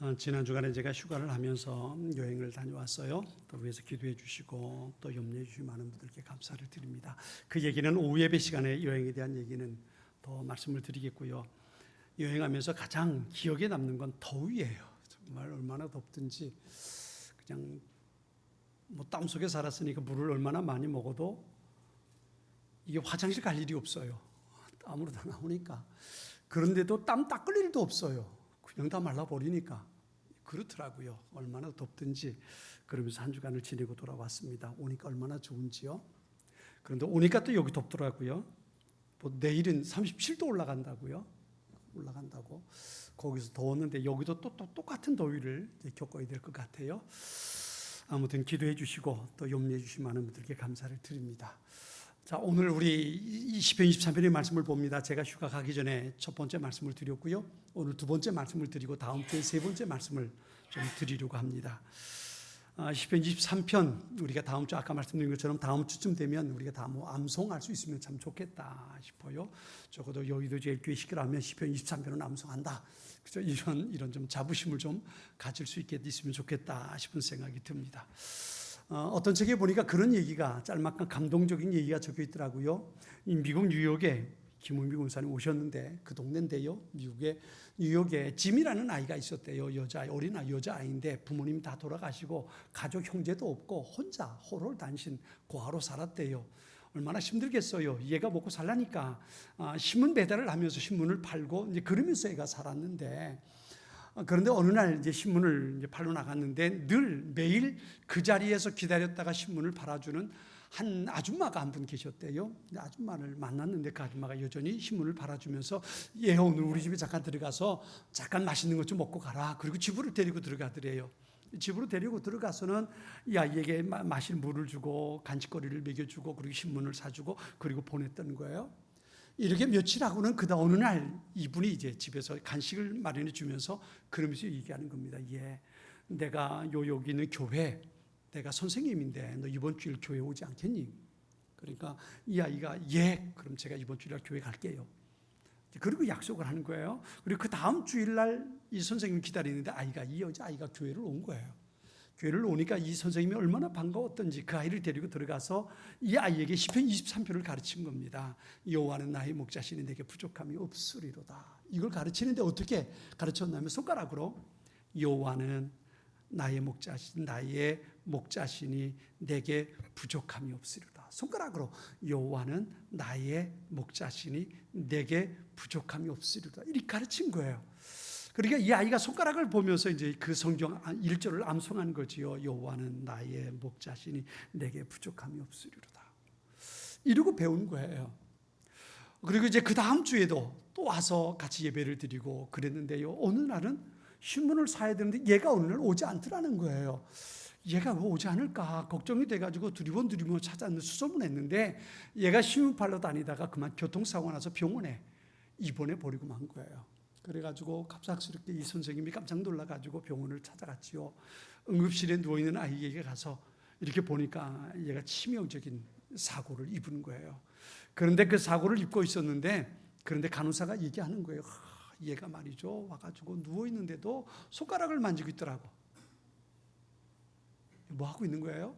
어, 지난 주간에 제가 휴가를 하면서 여행을 다녀왔어요. 또 위해서 기도해 주시고 또 염려해 주신 많은 분들께 감사를 드립니다. 그 얘기는 오후 예배 시간에 여행에 대한 얘기는 더 말씀을 드리겠고요. 여행하면서 가장 기억에 남는 건 더위예요. 정말 얼마나 덥든지 그냥 뭐 땀 속에 살았으니까 물을 얼마나 많이 먹어도 이게 화장실 갈 일이 없어요. 땀으로 다 나오니까. 그런데도 땀 닦을 일도 없어요. 그냥 다 말라버리니까. 그렇더라고요. 얼마나 덥든지. 그러면서 한 주간을 지내고 돌아왔습니다. 오니까 얼마나 좋은지요. 그런데 오니까 또 여기 덥더라고요. 뭐 내일은 37도 올라간다고요. 올라간다고. 거기서 더웠는데 여기도 또, 또 똑같은 더위를 겪어야 될 것 같아요. 아무튼 기도해 주시고 또 염려해 주신 많은 분들께 감사를 드립니다. 자, 오늘 우리 20편 23편의 말씀을 봅니다. 제가 휴가 가기 전에 첫 번째 말씀을 드렸고요. 오늘 두 번째 말씀을 드리고 다음 주에 세 번째 말씀을 좀 드리려고 합니다. 아, 10편 23편 우리가 다음 주 아까 말씀드린 것처럼 다음 주쯤 되면 우리가 다 뭐 암송할 수 있으면 참 좋겠다 싶어요. 적어도 여의도 제일교회 시기라면 10편 23편은 암송한다. 그죠? 이런 이런 좀 자부심을 좀 가질 수 있게 있으면 좋겠다 싶은 생각이 듭니다. 어, 떤 책에 보니까 그런 얘기가 짤막한 감동적인 얘기가 적혀 있더라고요. 이 미국 뉴욕에 김은미 군사님 오셨는데 그 동네인데요. 미국에 뉴욕에 짐이라는 아이가 있었대요. 여자 어린 아이 여자 아이인데 부모님 다 돌아가시고 가족 형제도 없고 혼자 호롤 단신 고아로 살았대요. 얼마나 힘들겠어요. 얘가 먹고 살라니까 아, 신문 배달을 하면서 신문을 팔고 이제 그러면서 애가 살았는데 어, 그런데 어느 날 이제 신문을 이제 팔러 나갔는데 늘 매일 그 자리에서 기다렸다가 신문을 팔아주는 한 아줌마가 한 분 계셨대요. 아줌마를 만났는데 그 아줌마가 여전히 신문을 팔아주면서 얘 오늘 우리 집에 잠깐 들어가서 잠깐 맛있는 것 좀 먹고 가라. 그리고 집으로 데리고 들어가더래요. 집으로 데리고 들어가서는 야얘게 마실 물을 주고 간식거리를 먹여주고 그리고 신문을 사주고 그리고 보냈던 거예요. 이렇게 며칠 하고는 그다 어느 날 이분이 이제 집에서 간식을 마련해 주면서 그러면서 얘기하는 겁니다. 예, 내가 요 여기 있는 교회 내가 선생님인데 너 이번 주일 교회 오지 않겠니? 그러니까 이 아이가 예, 그럼 제가 이번 주일 교회 갈게요. 그리고 약속을 하는 거예요. 그리고 그 다음 주일날 이 선생님 기다리는데 아이가 이 여자 아이가 교회를 온 거예요. 교회를 오니까 이 선생님이 얼마나 반가웠던지 그 아이를 데리고 들어가서 이 아이에게 시편 23표를 가르친 겁니다. 여호와는 나의 목자신이 내게 부족함이 없으리로다. 이걸 가르치는데 어떻게 가르쳤냐면 손가락으로 여호와는 나의 목자신 나의 목자신이 내게 부족함이 없으리로다. 손가락으로 여호와는 나의 목자신이 내게 부족함이 없으리로다. 이렇게 가르친 거예요. 그러니까 이 아이가 손가락을 보면서 이제 그 성경 1절을 암송한 거지요. 여호와는 나의 목자신이 내게 부족함이 없으리로다. 이러고 배운 거예요. 그리고 이제 그 다음 주에도 또 와서 같이 예배를 드리고 그랬는데요. 어느 날은 신문을 사야 되는데 얘가 날 오지 않더라는 거예요. 얘가 왜 오지 않을까 걱정이 돼가지고 두리번 두리번 찾았는데 수소문했는데 얘가 신문 팔러 다니다가 그만 교통사고 나서 병원에 입원해 버리고 만 거예요. 그래가지고 갑작스럽게 이 선생님이 깜짝 놀라가지고 병원을 찾아갔지요. 응급실에 누워 있는 아이에게 가서 이렇게 보니까 얘가 치명적인 사고를 입은 거예요. 그런데 그 사고를 입고 있었는데 그런데 간호사가 얘기하는 거예요. 얘가 말이죠. 와가지고 누워 있는데도 손가락을 만지고 있더라고. 뭐 하고 있는 거예요?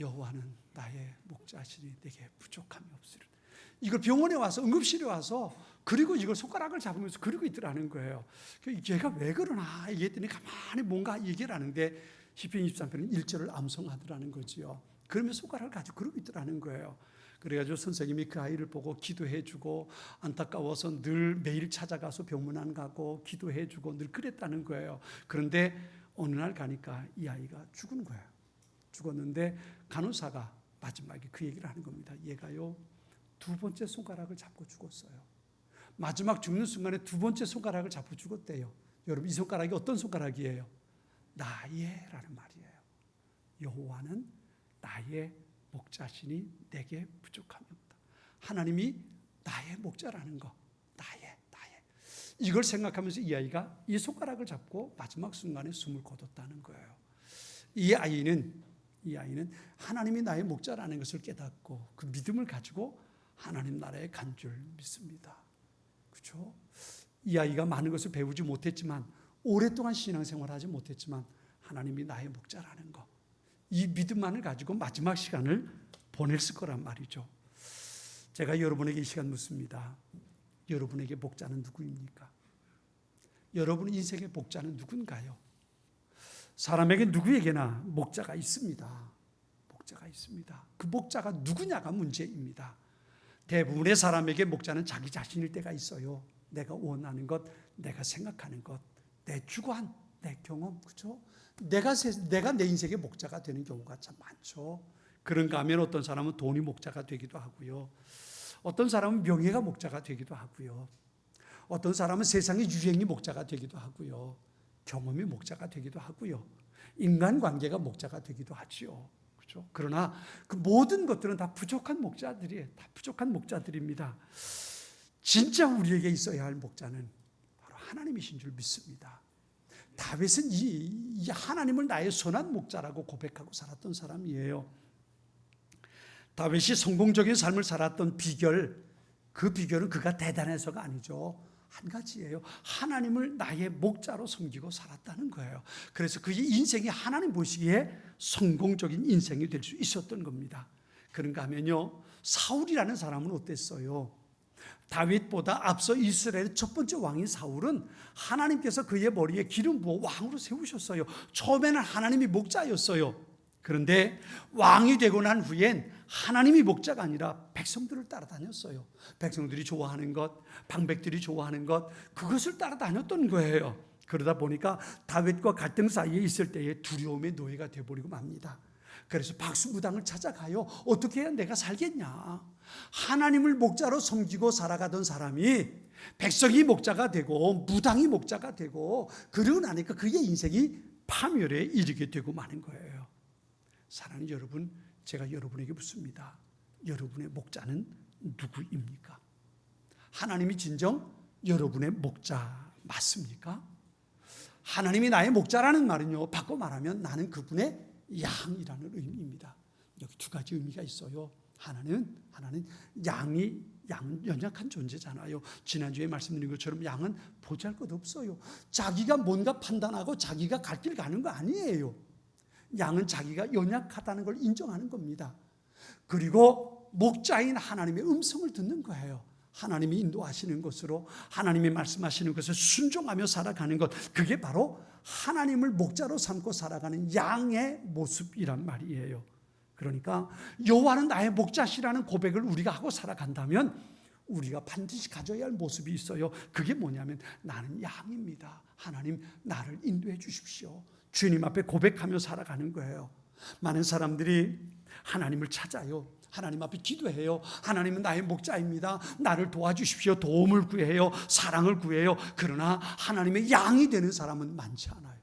여호와는 나의 목자시니 내게 부족함이 없으리라. 이걸 병원에 와서 응급실에 와서 그리고 이걸 손가락을 잡으면서 그리고 있더라는 거예요. 그 얘가 왜 그러나 얘기했더니 가만히 뭔가 얘기를 하는데 시편 23편은 1절을 암송하더라는 거지요. 그러면 손가락을 가지고 그러고 있더라는 거예요. 그래가지고 선생님이 그 아이를 보고 기도해주고 안타까워서 늘 매일 찾아가서 병문 안 가고 기도해주고 늘 그랬다는 거예요. 그런데 어느 날 가니까 이 아이가 죽은 거예요. 죽었는데 간호사가 마지막에 그 얘기를 하는 겁니다. 얘가요 두 번째 손가락을 잡고 죽었어요. 마지막 죽는 순간에 두 번째 손가락을 잡고 죽었대요. 여러분 이 손가락이 어떤 손가락이에요? 나의라는 말이에요. 여호와는 나의 목자신이 내게 부족함이 없다. 하나님이 나의 목자라는 거. 나의 나의. 이걸 생각하면서 이 아이가 이 손가락을 잡고 마지막 순간에 숨을 거뒀다는 거예요. 이 아이는 이 아이는 하나님이 나의 목자라는 것을 깨닫고 그 믿음을 가지고 하나님 나라에 간 줄 믿습니다. 그렇죠? 이 아이가 많은 것을 배우지 못했지만 오랫동안 신앙생활 하지 못했지만 하나님이 나의 목자라는 거. 이 믿음만을 가지고 마지막 시간을 보냈을 거란 말이죠. 제가 여러분에게 이 시간 묻습니다. 여러분에게 목자는 누구입니까? 여러분 인생의 목자는 누군가요? 사람에게 누구에게나 목자가 있습니다. 목자가 있습니다. 그 목자가 누구냐가 문제입니다. 대부분의 사람에게 목자는 자기 자신일 때가 있어요. 내가 원하는 것, 내가 생각하는 것, 내 주관, 내 경험, 그죠? 내가 세- 내가 내 인생의 목자가 되는 경우가 참 많죠. 그런가 하면 어떤 사람은 돈이 목자가 되기도 하고요. 어떤 사람은 명예가 목자가 되기도 하고요. 어떤 사람은 세상의 유행이 목자가 되기도 하고요. 경험이 목자가 되기도 하고요. 인간 관계가 목자가 되기도 하지요. 그렇죠? 그러나 그 모든 것들은 다 부족한 목자들이에요. 다 부족한 목자들입니다. 진짜 우리에게 있어야 할 목자는 바로 하나님이신 줄 믿습니다. 다윗은 이, 이 하나님을 나의 선한 목자라고 고백하고 살았던 사람이에요. 다윗이 성공적인 삶을 살았던 비결, 그 비결은 그가 대단해서가 아니죠. 한 가지예요. 하나님을 나의 목자로 섬기고 살았다는 거예요. 그래서 그의 인생이 하나님 보시기에 성공적인 인생이 될 수 있었던 겁니다. 그런가 하면요. 사울이라는 사람은 어땠어요? 다윗보다 앞서 이스라엘의 첫 번째 왕인 사울은 하나님께서 그의 머리에 기름 부어 왕으로 세우셨어요. 처음에는 하나님이 목자였어요. 그런데 왕이 되고 난 후엔 하나님이 목자가 아니라 백성들을 따라다녔어요. 백성들이 좋아하는 것, 방백들이 좋아하는 것, 그것을 따라다녔던 거예요. 그러다 보니까 다윗과 갈등 사이에 있을 때에 두려움의 노예가 되어버리고 맙니다. 그래서 박수무당을 찾아가요. 어떻게 해야 내가 살겠냐? 하나님을 목자로 섬기고 살아가던 사람이 백성이 목자가 되고 무당이 목자가 되고 그러고 나니까 그의 인생이 파멸에 이르게 되고 마는 거예요. 사랑하는 여러분, 제가 여러분에게 묻습니다. 여러분의 목자는 누구입니까? 하나님이 진정 여러분의 목자 맞습니까? 하나님이 나의 목자라는 말은요, 바꿔 말하면 나는 그분의 양이라는 의미입니다. 여기 두 가지 의미가 있어요. 하나는 하나는 양이 양 연약한 존재잖아요. 지난주에 말씀드린 것처럼 양은 보잘 것 없어요. 자기가 뭔가 판단하고 자기가 갈 길 가는 거 아니에요. 양은 자기가 연약하다는 걸 인정하는 겁니다. 그리고 목자인 하나님의 음성을 듣는 거예요. 하나님이 인도하시는 것으로 하나님이 말씀하시는 것을 순종하며 살아가는 것 그게 바로 하나님을 목자로 삼고 살아가는 양의 모습이란 말이에요. 그러니까 여호와는 나의 목자시라는 고백을 우리가 하고 살아간다면 우리가 반드시 가져야 할 모습이 있어요. 그게 뭐냐면 나는 양입니다. 하나님 나를 인도해 주십시오. 주님 앞에 고백하며 살아가는 거예요. 많은 사람들이 하나님을 찾아요. 하나님 앞에 기도해요. 하나님은 나의 목자입니다. 나를 도와주십시오. 도움을 구해요. 사랑을 구해요. 그러나 하나님의 양이 되는 사람은 많지 않아요.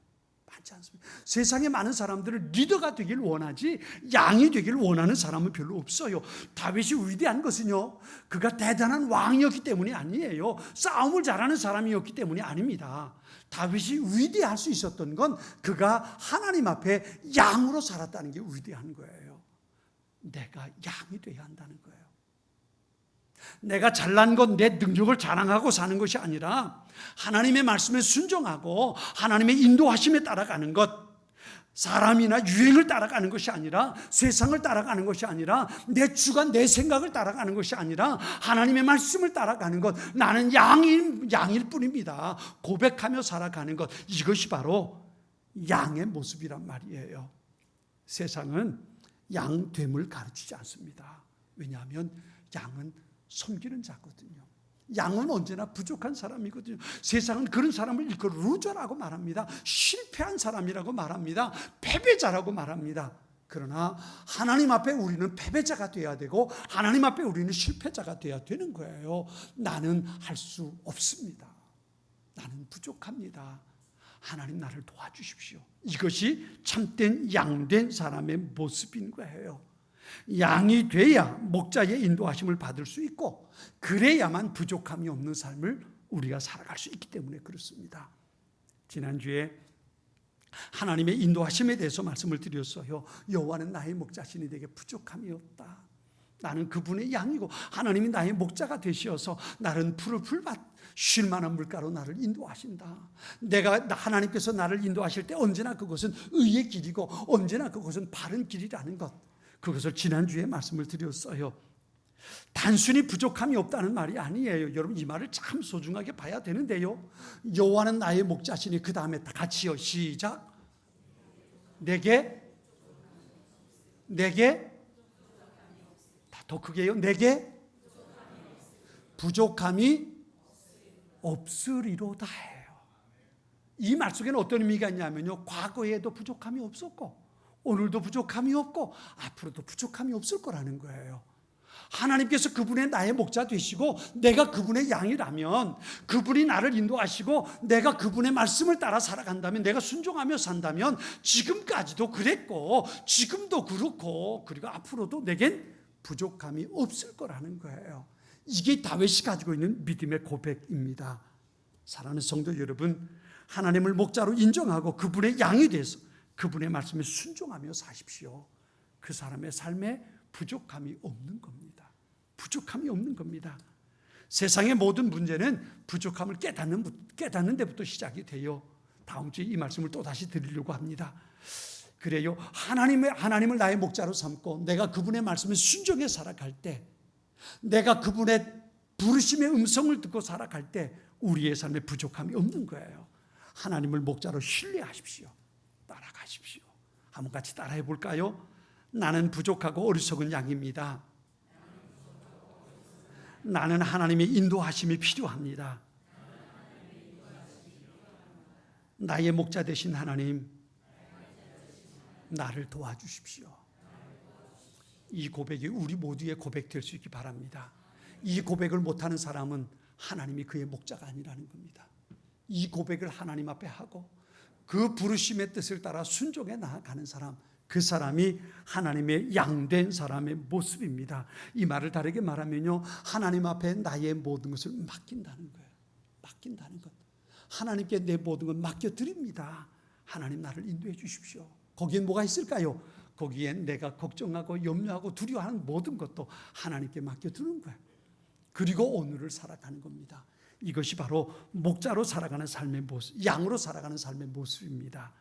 많지 않습니다. 세상에 많은 사람들은 리더가 되길 원하지 양이 되길 원하는 사람은 별로 없어요. 다윗이 위대한 것은요. 그가 대단한 왕이었기 때문이 아니에요. 싸움을 잘하는 사람이었기 때문이 아닙니다. 다윗이 위대할 수 있었던 건 그가 하나님 앞에 양으로 살았다는 게 위대한 거예요. 내가 양이 돼야 한다는 거예요. 내가 잘난 건내 능력을 자랑하고 사는 것이 아니라 하나님의 말씀에 순종하고 하나님의 인도하심에 따라가는 것. 사람이나 유행을 따라가는 것이 아니라 세상을 따라가는 것이 아니라 내 주관, 내 생각을 따라가는 것이 아니라 하나님의 말씀을 따라가는 것. 나는 양일, 양일 뿐입니다. 고백하며 살아가는 것. 이것이 바로 양의 모습이란 말이에요. 세상은 양됨을 가르치지 않습니다. 왜냐하면 양은 섬기는 자거든요. 양은 언제나 부족한 사람이거든요. 세상은 그런 사람을 일컬 루저라고 말합니다. 실패한 사람이라고 말합니다. 패배자라고 말합니다. 그러나 하나님 앞에 우리는 패배자가 되어야 되고 하나님 앞에 우리는 실패자가 되어야 되는 거예요. 나는 할 수 없습니다. 나는 부족합니다. 하나님 나를 도와주십시오. 이것이 참된 양된 사람의 모습인 거예요. 양이 돼야 목자의 인도하심을 받을 수 있고 그래야만 부족함이 없는 삶을 우리가 살아갈 수 있기 때문에 그렇습니다. 지난주에 하나님의 인도하심에 대해서 말씀을 드렸어요. 여호와는 나의 목자신이 되게 부족함이 없다. 나는 그분의 양이고 하나님이 나의 목자가 되시어서 나는 푸른 풀밭 쉴 만한 물가로 나를 인도하신다. 내가 나- 하나님께서 나를 인도하실 때 언제나 그것은 의의 길이고 언제나 그것은 바른 길이라는 것. 그것을 지난주에 말씀을 드렸어요. 단순히 부족함이 없다는 말이 아니에요. 여러분 이 말을 참 소중하게 봐야 되는데요. 여호와는 나의 목자시니 그 다음에 다 같이요. 시작. 내게 내게 다 더 크게요. 내게 부족함이 없으리로다 해요. 이 말 속에는 어떤 의미가 있냐면요. 과거에도 부족함이 없었고 오늘도 부족함이 없고 앞으로도 부족함이 없을 거라는 거예요. 하나님께서 그분의 나의 목자 되시고 내가 그분의 양이라면 그분이 나를 인도하시고 내가 그분의 말씀을 따라 살아간다면 내가 순종하며 산다면 지금까지도 그랬고 지금도 그렇고 그리고 앞으로도 내겐 부족함이 없을 거라는 거예요. 이게 다윗이 가지고 있는 믿음의 고백입니다. 사랑하는 성도 여러분, 하나님을 목자로 인정하고 그분의 양이 돼서 그분의 말씀에 순종하며 사십시오. 그 사람의 삶에 부족함이 없는 겁니다. 부족함이 없는 겁니다. 세상의 모든 문제는 부족함을 깨닫는, 깨닫는 데부터 시작이 돼요. 다음 주에 이 말씀을 또 다시 드리려고 합니다. 그래요. 하나님의, 하나님을 나의 목자로 삼고 내가 그분의 말씀에 순종해 살아갈 때 내가 그분의 부르심의 음성을 듣고 살아갈 때 우리의 삶에 부족함이 없는 거예요. 하나님을 목자로 신뢰하십시오. 따라가십시오. 한번 같이 따라해 볼까요? 나는 부족하고 어리석은 양입니다. 나는 하나님의 인도하심이 필요합니다. 나의 목자 되신 하나님, 나를 도와주십시오. 이 고백이 우리 모두의 고백 될 수 있기 바랍니다. 이 고백을 못하는 사람은 하나님이 그의 목자가 아니라는 겁니다. 이 고백을 하나님 앞에 하고 그 부르심의 뜻을 따라 순종해 나아가는 사람, 그 사람이 하나님의 양된 사람의 모습입니다. 이 말을 다르게 말하면요, 하나님 앞에 나의 모든 것을 맡긴다는 거예요. 맡긴다는 것. 하나님께 내 모든 걸 맡겨드립니다. 하나님 나를 인도해 주십시오. 거기엔 뭐가 있을까요? 거기엔 내가 걱정하고 염려하고 두려워하는 모든 것도 하나님께 맡겨두는 거예요. 그리고 오늘을 살아가는 겁니다. 이것이 바로 목자로 살아가는 삶의 모습, 양으로 살아가는 삶의 모습입니다.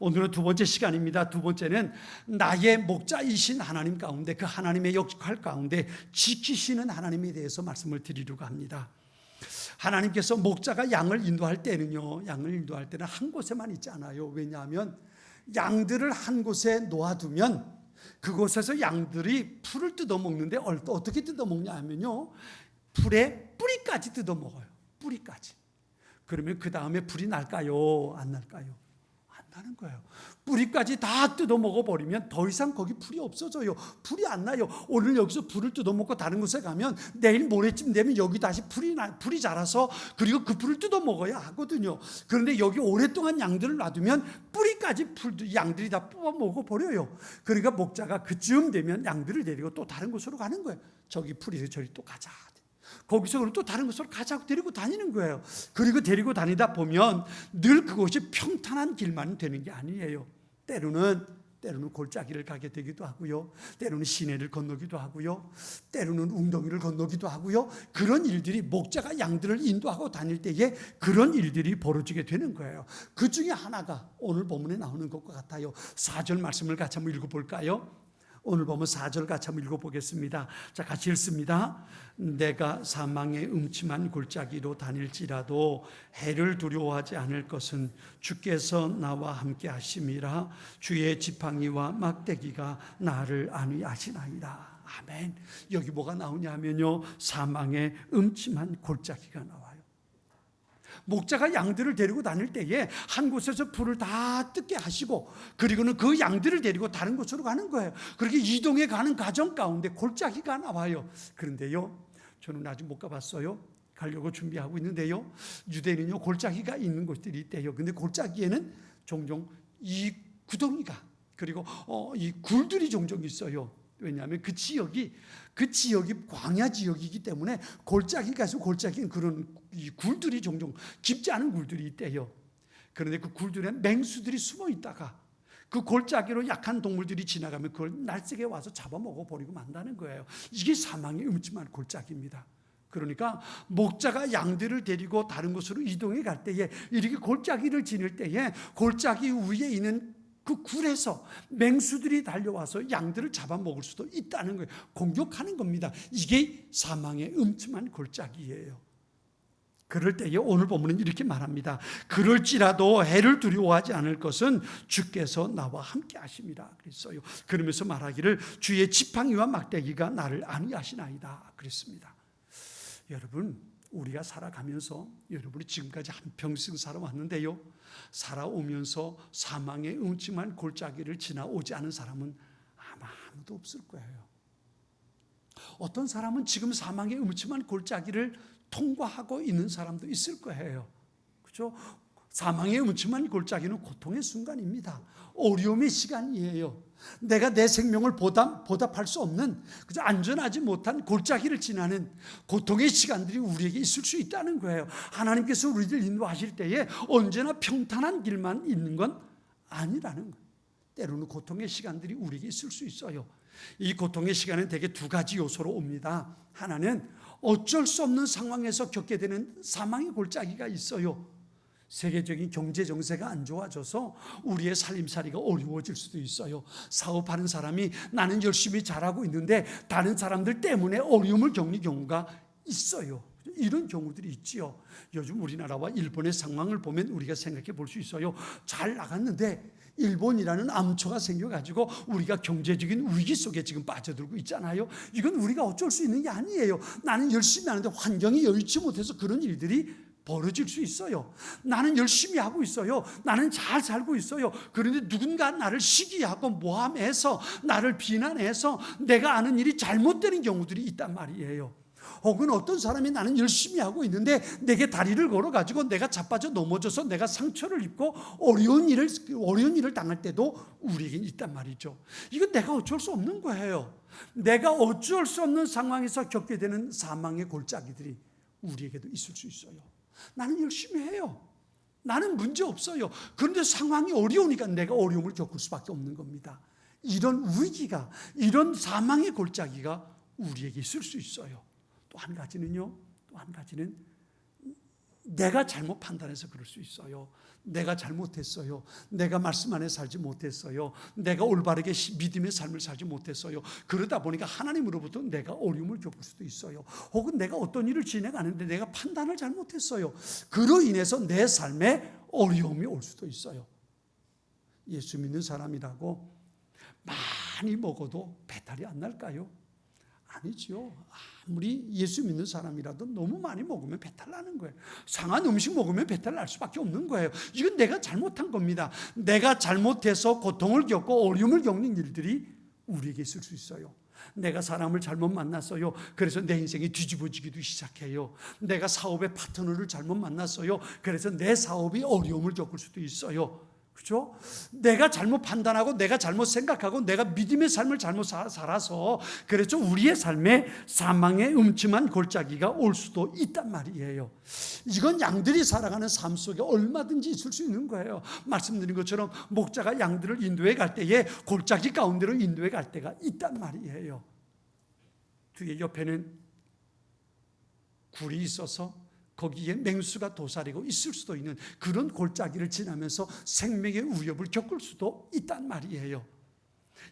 오늘은 두 번째 시간입니다. 두 번째는 나의 목자이신 하나님 가운데 그 하나님의 역할 가운데 지키시는 하나님에 대해서 말씀을 드리려고 합니다. 하나님께서 목자가 양을 인도할 때는요, 양을 인도할 때는 한 곳에만 있지 않아요. 왜냐하면 양들을 한 곳에 놓아두면 그곳에서 양들이 풀을 뜯어먹는데 어떻게 뜯어먹냐 하면요, 풀의 뿌리까지 뜯어먹어요. 뿌리까지. 그러면 그 다음에 불이 날까요? 안 날까요? 안 나는 거예요. 뿌리까지 다 뜯어먹어 버리면 더 이상 거기 풀이 없어져요. 풀이 안 나요. 오늘 여기서 풀을 뜯어먹고 다른 곳에 가면 내일 모레쯤 되면 여기 다시 풀이 나, 풀이 자라서 그리고 그 풀을 뜯어먹어야 하거든요. 그런데 여기 오랫동안 양들을 놔두면 뿌리까지 풀 양들이 다 뽑아 먹어 버려요. 그러니까 목자가 그쯤 되면 양들을 데리고 또 다른 곳으로 가는 거예요. 저기 풀이 저리 또 가자. 거기서 그럼 또 다른 곳으로 가자고 데리고 다니는 거예요. 그리고 데리고 다니다 보면 늘 그곳이 평탄한 길만 되는 게 아니에요. 때로는 때로는 골짜기를 가게 되기도 하고요. 때로는 시내를 건너기도 하고요. 때로는 웅덩이를 건너기도 하고요. 그런 일들이 목자가 양들을 인도하고 다닐 때에 그런 일들이 벌어지게 되는 거예요. 그 중에 하나가 오늘 본문에 나오는 것과 같아요. 4절 말씀을 같이 한번 읽어볼까요? 오늘 보면 4절 같이 한번 읽어보겠습니다. 자, 같이 읽습니다. 내가 사망의 음침한 골짜기로 다닐지라도 해를 두려워하지 않을 것은 주께서 나와 함께 하심이라 주의 지팡이와 막대기가 나를 안위하시나이다. 아멘. 여기 뭐가 나오냐 하면요. 사망의 음침한 골짜기가 나와요. 목자가 양들을 데리고 다닐 때에 한 곳에서 풀을 다 뜯게 하시고 그리고는 그 양들을 데리고 다른 곳으로 가는 거예요. 그렇게 이동해 가는 과정 가운데 골짜기가 나와요. 그런데요, 저는 아직 못 가봤어요. 가려고 준비하고 있는데요. 유대는요 골짜기가 있는 곳들이 있대요. 근데 골짜기에는 종종 이 구덩이가 그리고 어, 이 굴들이 종종 있어요. 왜냐하면 그 지역이 그 지역이 광야 지역이기 때문에 골짜기가 있어 골짜기는 그런 이 굴들이 종종 깊지 않은 굴들이 있대요. 그런데 그 굴들에 맹수들이 숨어 있다가 그 골짜기로 약한 동물들이 지나가면 그걸 날쌔게 와서 잡아먹어 버리고 만다는 거예요. 이게 사망의 음침한 골짜기입니다. 그러니까 목자가 양들을 데리고 다른 곳으로 이동해 갈 때에 이렇게 골짜기를 지낼 때에 골짜기 위에 있는 그 굴에서 맹수들이 달려와서 양들을 잡아먹을 수도 있다는 거예요. 공격하는 겁니다. 이게 사망의 음침한 골짜기예요. 그럴 때에 오늘 본문은 이렇게 말합니다. 그럴지라도 해를 두려워하지 않을 것은 주께서 나와 함께 하심이라 그랬어요. 그러면서 말하기를 주의 지팡이와 막대기가 나를 안위하시나이다 그랬습니다. 여러분 우리가 살아가면서 여러분이 지금까지 한평생 살아왔는데요. 살아오면서 사망의 음침한 골짜기를 지나오지 않은 사람은 아마 아무도 없을 거예요. 어떤 사람은 지금 사망의 음침한 골짜기를 통과하고 있는 사람도 있을 거예요. 그죠? 사망의 음침한 골짜기는 고통의 순간입니다. 어려움의 시간이에요. 내가 내 생명을 보답, 보답할 수 없는 그저 안전하지 못한 골짜기를 지나는 고통의 시간들이 우리에게 있을 수 있다는 거예요. 하나님께서 우리들 인도하실 때에 언제나 평탄한 길만 있는 건 아니라는 거예요. 때로는 고통의 시간들이 우리에게 있을 수 있어요. 이 고통의 시간은 대개 두 가지 요소로 옵니다. 하나는 어쩔 수 없는 상황에서 겪게 되는 사망의 골짜기가 있어요. 세계적인 경제 정세가 안 좋아져서 우리의 살림살이가 어려워질 수도 있어요. 사업하는 사람이 나는 열심히 잘하고 있는데 다른 사람들 때문에 어려움을 겪는 경우가 있어요. 이런 경우들이 있지요. 요즘 우리나라와 일본의 상황을 보면 우리가 생각해 볼 수 있어요. 잘 나갔는데 일본이라는 암초가 생겨가지고 우리가 경제적인 위기 속에 지금 빠져들고 있잖아요. 이건 우리가 어쩔 수 있는 게 아니에요. 나는 열심히 하는데 환경이 여의치 못해서 그런 일들이 벌어질 수 있어요. 나는 열심히 하고 있어요. 나는 잘 살고 있어요. 그런데 누군가 나를 시기하고 모함해서 나를 비난해서 내가 아는 일이 잘못되는 경우들이 있단 말이에요. 혹은 어떤 사람이 나는 열심히 하고 있는데 내게 다리를 걸어 가지고 내가 자빠져 넘어져서 내가 상처를 입고 어려운 일을 어려운 일을 당할 때도 우리에겐 있단 말이죠. 이건 내가 어쩔 수 없는 거예요. 내가 어쩔 수 없는 상황에서 겪게 되는 사망의 골짜기들이 우리에게도 있을 수 있어요. 나는 열심히 해요. 나는 문제 없어요. 그런데 상황이 어려우니까 내가 어려움을 겪을 수밖에 없는 겁니다. 이런 위기가, 이런 사망의 골짜기가 우리에게 있을 수 있어요. 또 한 가지는요, 또 한 가지는 내가 잘못 판단해서 그럴 수 있어요. 내가 잘못했어요. 내가 말씀 안에 살지 못했어요. 내가 올바르게 믿음의 삶을 살지 못했어요. 그러다 보니까 하나님으로부터 내가 어려움을 겪을 수도 있어요. 혹은 내가 어떤 일을 진행하는데 내가 판단을 잘못했어요. 그로 인해서 내 삶에 어려움이 올 수도 있어요. 예수 믿는 사람이라고 많이 먹어도 배탈이 안 날까요? 아니죠. 아무리 예수 믿는 사람이라도 너무 많이 먹으면 배탈 나는 거예요. 상한 음식 먹으면 배탈 날 수밖에 없는 거예요. 이건 내가 잘못한 겁니다. 내가 잘못해서 고통을 겪고 어려움을 겪는 일들이 우리에게 있을 수 있어요. 내가 사람을 잘못 만났어요. 그래서 내 인생이 뒤집어지기도 시작해요. 내가 사업의 파트너를 잘못 만났어요. 그래서 내 사업이 어려움을 겪을 수도 있어요. 그죠? 내가 잘못 판단하고 내가 잘못 생각하고 내가 믿음의 삶을 잘못 살아서 그래서 우리의 삶에 사망의 음침한 골짜기가 올 수도 있단 말이에요. 이건 양들이 살아가는 삶 속에 얼마든지 있을 수 있는 거예요. 말씀드린 것처럼 목자가 양들을 인도해 갈 때에 골짜기 가운데로 인도해 갈 때가 있단 말이에요. 뒤에 옆에는 굴이 있어서 거기에 맹수가 도사리고 있을 수도 있는 그런 골짜기를 지나면서 생명의 위협을 겪을 수도 있단 말이에요.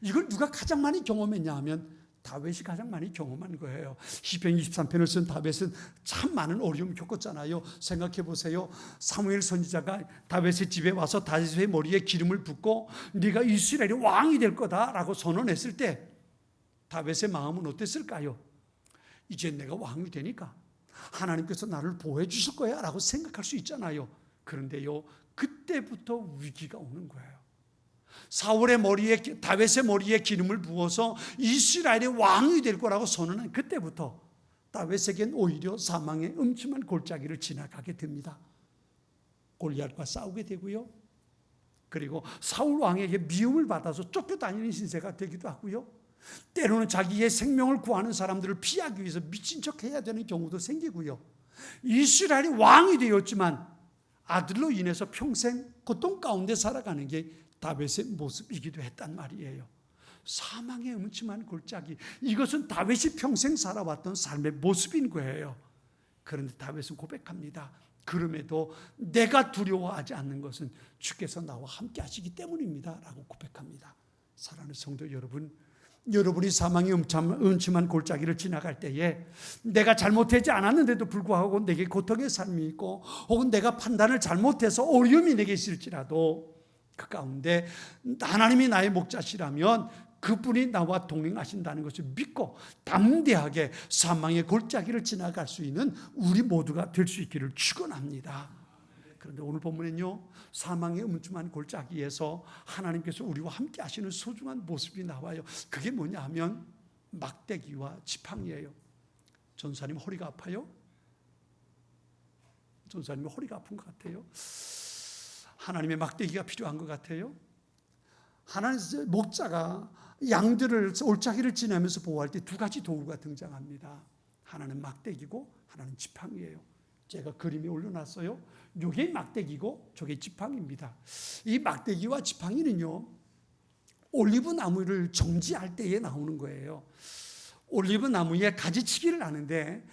이걸 누가 가장 많이 경험했냐 하면 다윗이 가장 많이 경험한 거예요. 시편 23편을 쓴 다윗은 참 많은 어려움 겪었잖아요. 생각해 보세요. 사무엘 선지자가 다윗의 집에 와서 다윗의 머리에 기름을 붓고 네가 이스라엘의 왕이 될 거다라고 선언했을 때 다윗의 마음은 어땠을까요? 이제 내가 왕이 되니까 하나님께서 나를 보호해 주실 거야 라고 생각할 수 있잖아요. 그런데요, 그때부터 위기가 오는 거예요. 사울의 머리에, 다윗의 머리에 기름을 부어서 이스라엘의 왕이 될 거라고 선언한 그때부터 다윗에겐 오히려 사망의 음침한 골짜기를 지나가게 됩니다. 골리앗과 싸우게 되고요. 그리고 사울 왕에게 미움을 받아서 쫓겨다니는 신세가 되기도 하고요. 때로는 자기의 생명을 구하는 사람들을 피하기 위해서 미친 척 해야 되는 경우도 생기고요. 이스라엘이 왕이 되었지만 아들로 인해서 평생 고통 가운데 살아가는 게 다윗의 모습이기도 했단 말이에요. 사망의 음침한 골짜기. 이것은 다윗이 평생 살아왔던 삶의 모습인 거예요. 그런데 다윗은 고백합니다. 그럼에도 내가 두려워하지 않는 것은 주께서 나와 함께 하시기 때문입니다. 라고 고백합니다. 사랑하는 성도 여러분, 여러분이 사망의 음침한 골짜기를 지나갈 때에 내가 잘못하지 않았는데도 불구하고 내게 고통의 삶이 있고 혹은 내가 판단을 잘못해서 어려움이 내게 있을지라도 그 가운데 하나님이 나의 목자시라면 그분이 나와 동행하신다는 것을 믿고 담대하게 사망의 골짜기를 지나갈 수 있는 우리 모두가 될 수 있기를 축원합니다. 그런데 오늘 본문은요 사망의 음침한 골짜기에서 하나님께서 우리와 함께 하시는 소중한 모습이 나와요. 그게 뭐냐 하면 막대기와 지팡이예요. 전사님 허리가 아파요? 전사님 허리가 아픈 것 같아요. 하나님의 막대기가 필요한 것 같아요. 하나님 목자가 양들을 올짜기를 지나면서 보호할 때 두 가지 도구가 등장합니다. 하나는 막대기고 하나는 지팡이에요. 제가 그림에 올려놨어요. 요게 막대기고 저게 지팡이입니다. 이 막대기와 지팡이는요. 올리브 나무를 정지할 때에 나오는 거예요. 올리브 나무에 가지치기를 하는데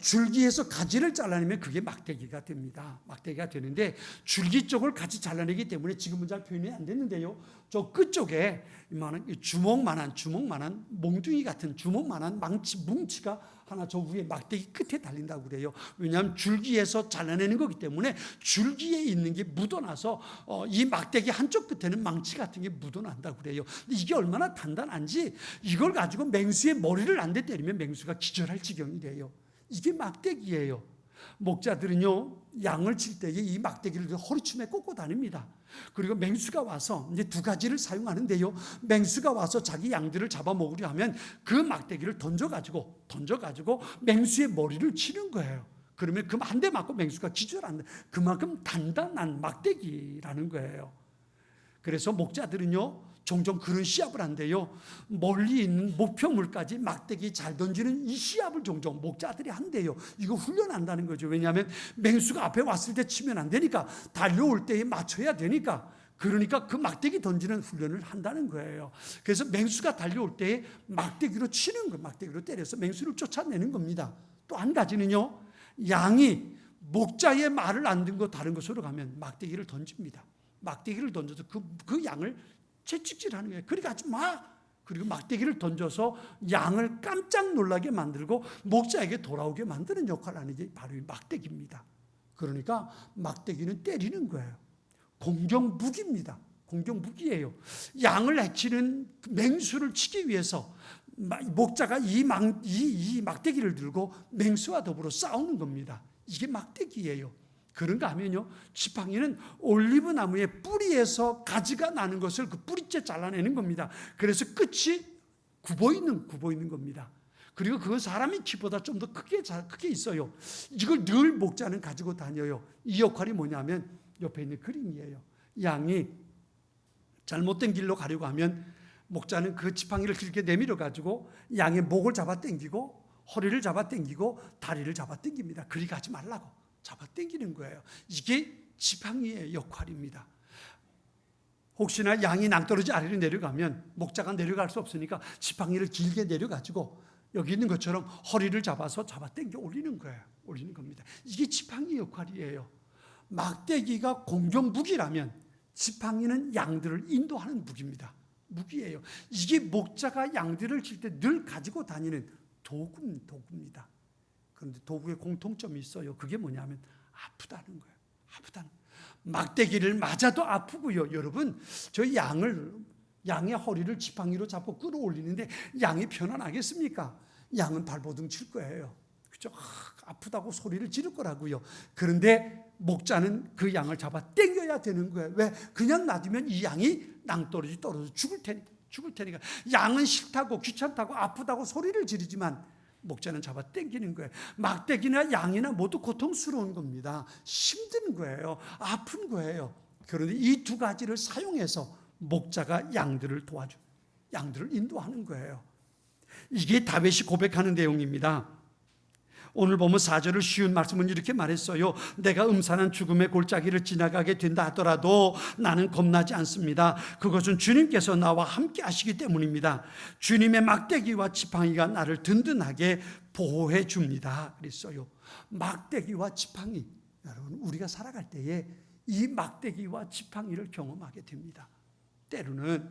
줄기에서 가지를 잘라내면 그게 막대기가 됩니다. 막대기가 되는데 줄기 쪽을 같이 잘라내기 때문에 지금은 잘 표현이 안 됐는데요. 저 끝쪽에 이만한 주먹만한 주먹만한 몽둥이 같은 주먹만한 망치 뭉치가 하나 저 위에 막대기 끝에 달린다고 그래요. 왜냐하면 줄기에서 잘라내는 거기 때문에 줄기에 있는 게 묻어나서 어, 이 막대기 한쪽 끝에는 망치 같은 게 묻어난다고 그래요. 근데 이게 얼마나 단단한지 이걸 가지고 맹수의 머리를 안 대 때리면 맹수가 기절할 지경이 돼요. 이게 막대기예요. 목자들은요, 양을 칠 때에 이 막대기를 허리춤에 꽂고 다닙니다. 그리고 맹수가 와서 이제 두 가지를 사용하는데요. 맹수가 와서 자기 양들을 잡아먹으려 하면 그 막대기를 던져가지고, 던져가지고 맹수의 머리를 치는 거예요. 그러면 그 한 대 맞고 맹수가 기절한다. 그만큼 단단한 막대기라는 거예요. 그래서 목자들은요, 종종 그런 시합을 한대요. 멀리 있는 목표물까지 막대기 잘 던지는 이 시합을 종종 목자들이 한대요. 이거 훈련한다는 거죠. 왜냐하면 맹수가 앞에 왔을 때 치면 안 되니까 달려올 때에 맞춰야 되니까 그러니까 그 막대기 던지는 훈련을 한다는 거예요. 그래서 맹수가 달려올 때에 막대기로 치는 거, 막대기로 때려서 맹수를 쫓아내는 겁니다. 또 한 가지는요, 양이 목자의 말을 안 듣고 다른 곳으로 가면 막대기를 던집니다. 막대기를 던져서 그, 그 양을 채찍질하는 거예요. 그러니까 하지 마. 그리고 막대기를 던져서 양을 깜짝 놀라게 만들고 목자에게 돌아오게 만드는 역할을 하는 게 바로 이 막대기입니다. 그러니까 막대기는 때리는 거예요. 공격 무기입니다. 공격 무기예요. 양을 해치는 맹수를 치기 위해서 목자가 이, 막, 이, 이 막대기를 들고 맹수와 더불어 싸우는 겁니다. 이게 막대기예요. 그런가 하면요, 지팡이는 올리브 나무의 뿌리에서 가지가 나는 것을 그 뿌리째 잘라내는 겁니다. 그래서 끝이 굽어 있는 굽어 있는 겁니다. 그리고 그 사람의 키보다 좀 더 크게 크게 있어요. 이걸 늘 목자는 가지고 다녀요. 이 역할이 뭐냐면 옆에 있는 그림이에요. 양이 잘못된 길로 가려고 하면 목자는 그 지팡이를 길게 내밀어 가지고 양의 목을 잡아 당기고 허리를 잡아 당기고 다리를 잡아 당깁니다. 그리 가지 말라고. 잡아 당기는 거예요. 이게 지팡이의 역할입니다. 혹시나 양이 낭떠러지 아래로 내려가면 목자가 내려갈 수 없으니까 지팡이를 길게 내려가지고 여기 있는 것처럼 허리를 잡아서 잡아 당겨 올리는 거예요. 올리는 겁니다. 이게 지팡이 역할이에요. 막대기가 공격 무기라면 지팡이는 양들을 인도하는 무기입니다. 무기예요. 이게 목자가 양들을 칠 때 늘 가지고 다니는 도구, 도구입니다. 그런데 도구의 공통점이 있어요. 그게 뭐냐면 아프다는 거예요. 아프다는 막대기를 맞아도 아프고요. 여러분, 저 양을 양의 허리를 지팡이로 잡고 끌어올리는데 양이 편안하겠습니까? 양은 발버둥 칠 거예요. 그죠? 아, 아프다고 소리를 지를 거라고요. 그런데 목자는 그 양을 잡아 당겨야 되는 거예요. 왜? 그냥 놔두면 이 양이 낭떠러지 떨어져 죽을 테니까. 죽을 테니까. 양은 싫다고 귀찮다고 아프다고 소리를 지르지만 목자는 잡아 당기는 거예요. 막대기나 양이나 모두 고통스러운 겁니다. 힘든 거예요. 아픈 거예요. 그런데 이 두 가지를 사용해서 목자가 양들을 도와줘. 양들을 인도하는 거예요. 이게 다윗이 고백하는 내용입니다. 오늘 보면 4절을 쉬운 말씀은 이렇게 말했어요. 내가 음산한 죽음의 골짜기를 지나가게 된다 하더라도 나는 겁나지 않습니다. 그것은 주님께서 나와 함께 하시기 때문입니다. 주님의 막대기와 지팡이가 나를 든든하게 보호해 줍니다. 그랬어요. 막대기와 지팡이. 여러분, 우리가 살아갈 때에 이 막대기와 지팡이를 경험하게 됩니다. 때로는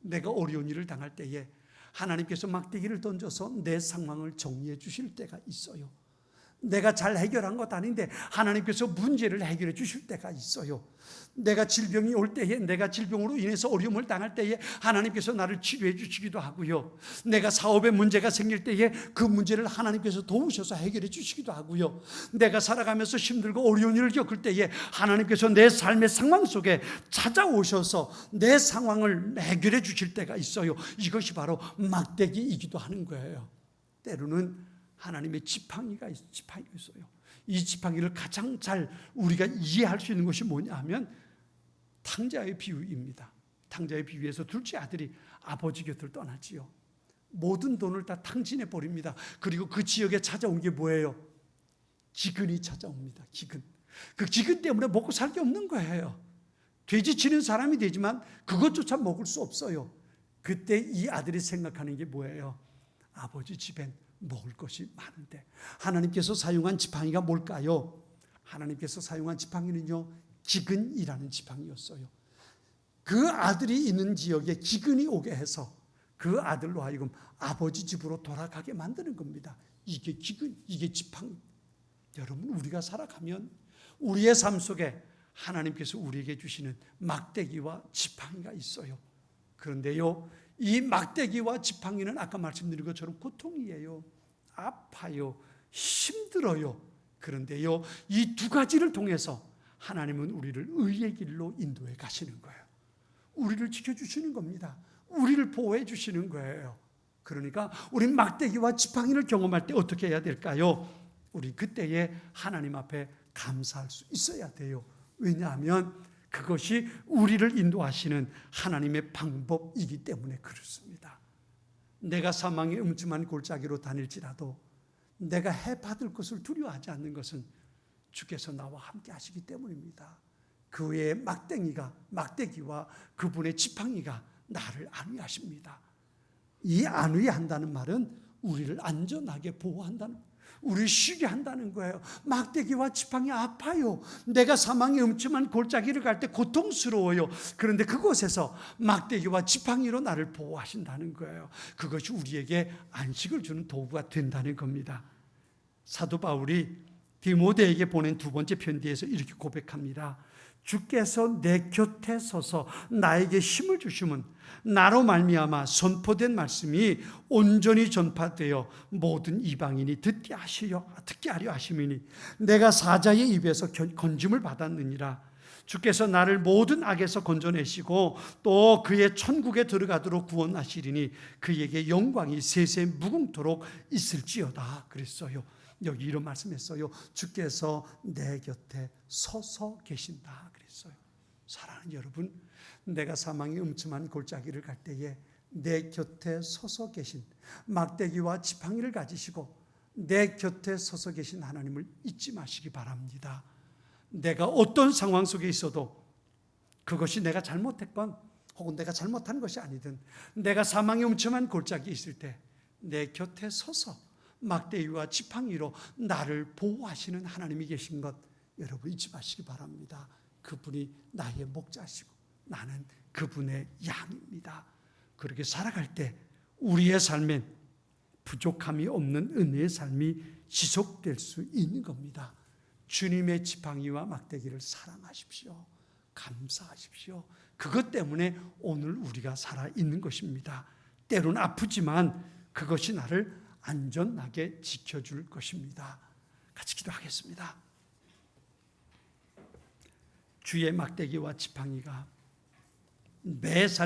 내가 어려운 일을 당할 때에 하나님께서 막대기를 던져서 내 상황을 정리해 주실 때가 있어요. 내가 잘 해결한 것 아닌데 하나님께서 문제를 해결해 주실 때가 있어요. 내가 질병이 올 때에 내가 질병으로 인해서 어려움을 당할 때에 하나님께서 나를 치료해 주시기도 하고요. 내가 사업에 문제가 생길 때에 그 문제를 하나님께서 도우셔서 해결해 주시기도 하고요. 내가 살아가면서 힘들고 어려운 일을 겪을 때에 하나님께서 내 삶의 상황 속에 찾아오셔서 내 상황을 해결해 주실 때가 있어요. 이것이 바로 막대기이기도 하는 거예요. 때로는 하나님의 지팡이가 있- 지팡이가 있어요. 이 지팡이를 가장 잘 우리가 이해할 수 있는 것이 뭐냐 하면 탕자의 비유입니다. 탕자의 비유에서 둘째 아들이 아버지 곁을 떠나지요. 모든 돈을 다 탕진해 버립니다. 그리고 그 지역에 찾아온 게 뭐예요? 기근이 찾아옵니다. 기근. 그 기근 때문에 먹고 살 게 없는 거예요. 돼지 치는 사람이 되지만 그것조차 먹을 수 없어요. 그때 이 아들이 생각하는 게 뭐예요? 아버지 집엔 먹을 것이 많은데 하나님께서 사용한 지팡이가 뭘까요? 하나님께서 사용한 지팡이는요 기근이라는 지팡이였어요. 그 아들이 있는 지역에 기근이 오게 해서 그 아들로 하여금 아버지 집으로 돌아가게 만드는 겁니다. 이게 기근, 이게 지팡이. 여러분 우리가 살아가면 우리의 삶 속에 하나님께서 우리에게 주시는 막대기와 지팡이가 있어요. 그런데요, 이 막대기와 지팡이는 아까 말씀드린 것처럼 고통이에요. 아파요. 힘들어요. 그런데요, 이 두 가지를 통해서 하나님은 우리를 의의 길로 인도해 가시는 거예요. 우리를 지켜주시는 겁니다. 우리를 보호해 주시는 거예요. 그러니까 우리 막대기와 지팡이를 경험할 때 어떻게 해야 될까요? 우리 그때에 하나님 앞에 감사할 수 있어야 돼요. 왜냐하면 그것이 우리를 인도하시는 하나님의 방법이기 때문에 그렇습니다. 내가 사망의 음침한 골짜기로 다닐지라도 내가 해 받을 것을 두려워하지 않는 것은 주께서 나와 함께 하시기 때문입니다. 그 외에 막대기가 막대기와 그분의 지팡이가 나를 안위하십니다. 이 안위한다는 말은 우리를 안전하게 보호한다는 우리 쉬게 한다는 거예요. 막대기와 지팡이 아파요. 내가 사망의 음침한 골짜기를 갈 때 고통스러워요. 그런데 그곳에서 막대기와 지팡이로 나를 보호하신다는 거예요. 그것이 우리에게 안식을 주는 도구가 된다는 겁니다. 사도 바울이 디모데에게 보낸 두 번째 편지에서 이렇게 고백합니다. 주께서 내 곁에 서서 나에게 힘을 주심은 나로 말미암아 선포된 말씀이 온전히 전파되어 모든 이방인이 듣게 하시려 듣게 하려 하심이니 내가 사자의 입에서 견- 건짐을 받았느니라 주께서 나를 모든 악에서 건져내시고 또 그의 천국에 들어가도록 구원하시리니 그에게 영광이 세세 무궁토록 있을지어다 그랬어요. 여기 이런 말씀했어요. 주께서 내 곁에 서서 계신다. 사랑하는 여러분, 내가 사망의 음침한 골짜기를 갈 때에 내 곁에 서서 계신 막대기와 지팡이를 가지시고 내 곁에 서서 계신 하나님을 잊지 마시기 바랍니다. 내가 어떤 상황 속에 있어도 그것이 내가 잘못했건 혹은 내가 잘못한 것이 아니든 내가 사망의 음침한 골짜기에 있을 때 내 곁에 서서 막대기와 지팡이로 나를 보호하시는 하나님이 계신 것 여러분 잊지 마시기 바랍니다. 그분이 나의 목자시고 나는 그분의 양입니다. 그렇게 살아갈 때 우리의 삶엔 부족함이 없는 은혜의 삶이 지속될 수 있는 겁니다. 주님의 지팡이와 막대기를 사랑하십시오. 감사하십시오. 그것 때문에 오늘 우리가 살아 있는 것입니다. 때로는 아프지만 그것이 나를 안전하게 지켜줄 것입니다. 같이 기도하겠습니다. 주의 막대기와 지팡이가 매 살.